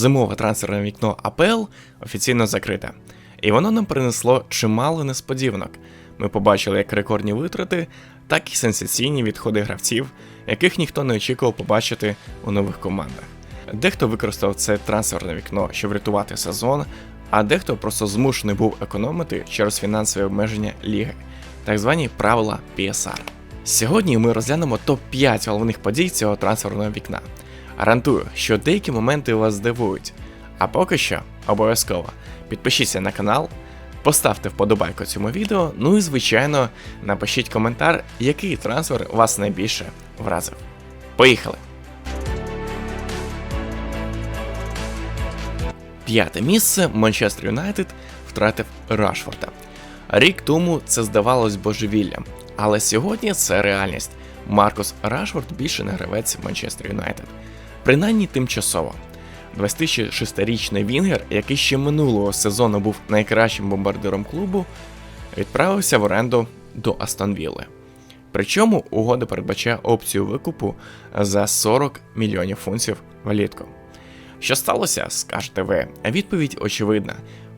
Зимове трансферне вікно АПЛ офіційно закрите, і воно нам принесло чимало несподіванок. Ми побачили як рекордні витрати, так і сенсаційні відходи гравців, яких ніхто не очікував побачити у нових командах. Дехто використав це трансферне вікно, щоб врятувати сезон, а дехто просто змушений був економити через фінансові обмеження ліги, так звані правила PSR. Сьогодні ми розглянемо топ-5 головних подій цього трансферного вікна. Гарантую, що деякі моменти вас здивують. А поки що, обов'язково підпишіться на канал, поставте вподобайку цьому відео, ну і звичайно, напишіть коментар, який трансфер вас найбільше вразив. Поїхали! П'яте місце Манчестер Юнайтед втратив Рашфорда. Рік тому це здавалось божевіллям, але сьогодні це реальність. Маркус Рашфорд більше не гравець Манчестер Юнайтед. Принаймні тимчасово. 26-річний Вінгер, який ще минулого сезону був найкращим бомбардиром клубу, відправився в оренду до Астон Вілли. Причому угода передбачає опцію викупу за 40 мільйонів фунтів влітку. Що сталося, скажете ви? Відповідь очевидна.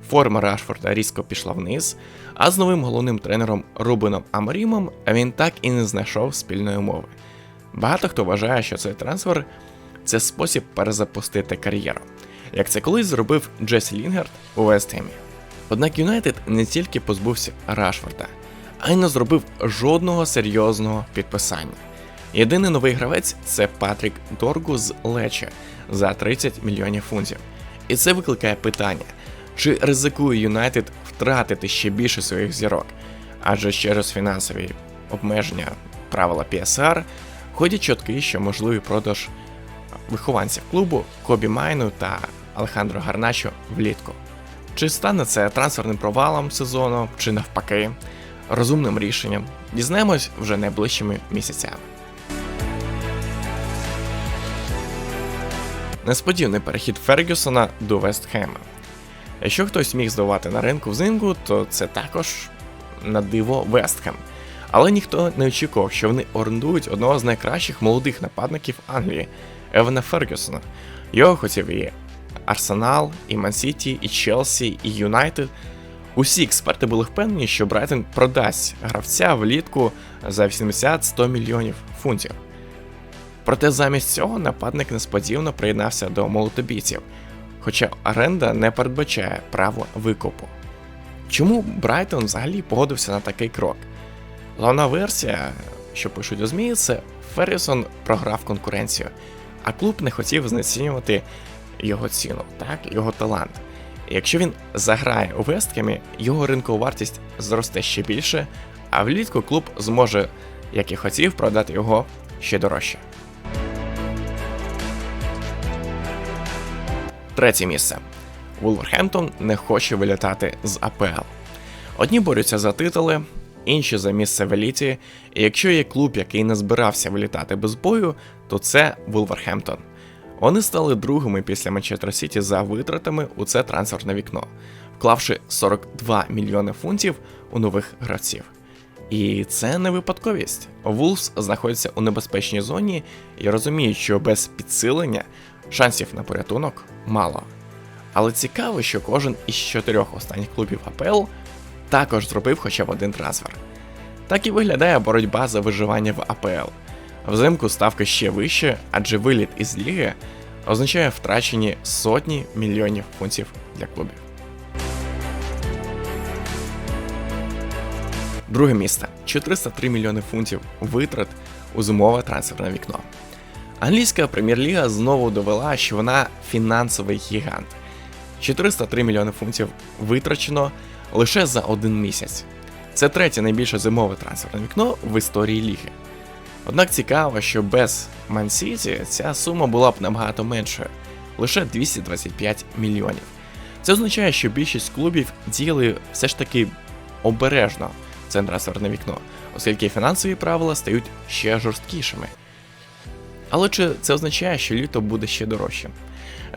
Форма Рашфорда різко пішла вниз, а з новим головним тренером Рубеном Амарімом він так і не знайшов спільної мови. Багато хто вважає, що цей трансфер це спосіб перезапустити кар'єру, як це колись зробив Джесі Лінгард у Вестгемі. Однак Юнайтед не тільки позбувся Рашфорда, а й не зробив жодного серйозного підписання. Єдиний новий гравець це Патрік Доргу з Лече за 30 мільйонів фунтів. І це викликає питання, чи ризикує Юнайтед втратити ще більше своїх зірок, адже через фінансові обмеження правила PSR ходять чутки, що можливий продаж вихованців клубу Кобі Майну та Алехандро Гарначо влітку. Чи стане це трансферним провалом сезону, чи навпаки, розумним рішенням, дізнаємось вже найближчими місяцями. Несподіваний перехід Фергюсона до Вестхема. Якщо хтось міг здавати на ринку взимку, то це також на диво Вестхем. Але ніхто не очікував, що вони орендують одного з найкращих молодих нападників Англії Евана Фергюсона. Його хотів і Арсенал, і Мансіті, і Челсі, і Юнайтед. Усі експерти були впевнені, що Брайтон продасть гравця влітку за 80-100 мільйонів фунтів. Проте замість цього нападник несподівано приєднався до молотобійців, хоча оренда не передбачає право викупу. Чому Брайтон взагалі погодився на такий крок? Головна версія, що пишуть у ЗМІ, це Феррісон програв конкуренцію, а клуб не хотів знецінювати його ціну, так, його талант. Якщо він заграє у Весткемі, його ринкова вартість зросте ще більше, а влітку клуб зможе, як і хотів, продати його ще дорожче. Третє місце. Вулверхемптон не хоче вилітати з АПЛ. Одні борються за титули, інші за місце в еліті, і якщо є клуб, який не збирався вилітати без бою, то це Вулверхемптон. Вони стали другими після Манчестер Сіті за витратами у це трансферне вікно, вклавши 42 мільйони фунтів у нових гравців. І це не випадковість. Вулфс знаходиться у небезпечній зоні і розуміють, що без підсилення шансів на порятунок мало. Але цікаво, що кожен із чотирьох останніх клубів АПЛ також зробив хоча б один трансфер. Так і виглядає боротьба за виживання в АПЛ. Взимку ставка ще вище, адже виліт із ліги означає втрачені сотні мільйонів фунтів для клубів. Друге місце 403 мільйони фунтів витрат у зимове трансферне вікно. Англійська прем'єр-ліга знову довела, що вона фінансовий гігант. 403 мільйони фунтів витрачено лише за один місяць. Це третє найбільше зимове трансферне вікно в історії ліги. Однак цікаво, що без Ман-Сіті ця сума була б набагато меншою лише 225 мільйонів. Це означає, що більшість клубів діяли все ж таки обережно це трансферне вікно, оскільки фінансові правила стають ще жорсткішими. Але чи це означає, що літо буде ще дорожчим?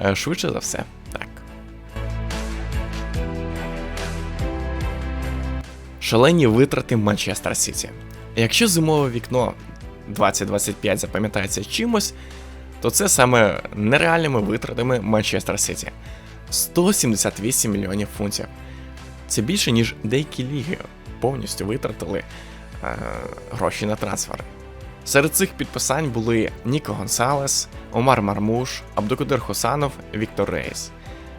Е, швидше за все, так. Шалені витрати Манчестер Сіті. Якщо зимове вікно 2025 запам'ятається чимось, то це саме нереальними витратами Манчестер Сіті. 178 мільйонів фунтів. Це більше, ніж деякі ліги повністю витратили е, гроші на трансфери. Серед цих підписань були Ніко Гонсалес, Омар Мармуш, Абдукадир Хосанов, Віктор Рейс.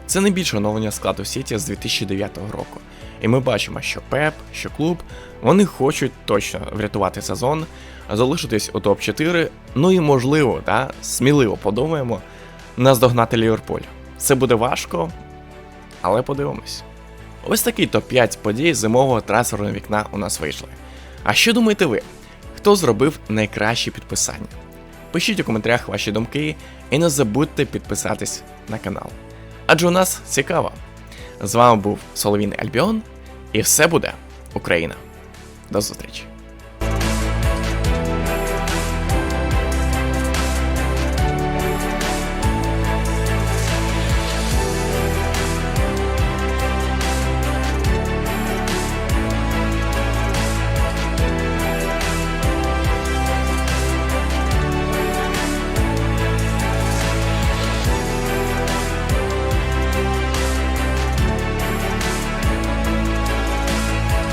Це найбільше оновлення складу Сіті з 2009 року. І ми бачимо, що Пеп, що клуб, вони хочуть точно врятувати сезон, залишитись у топ-4, ну і можливо, да, сміливо подумаємо, наздогнати Ліверпуль. Це буде важко, але подивимось. Ось такий топ-5 подій зимового трансферного вікна у нас вийшли. А що думаєте ви? Хто зробив найкращі підписання? Пишіть у коментарях ваші думки і не забудьте підписатись на канал. Адже у нас цікаво. З вами був Соловін Альбіон, і все буде Україна. До зустрічі!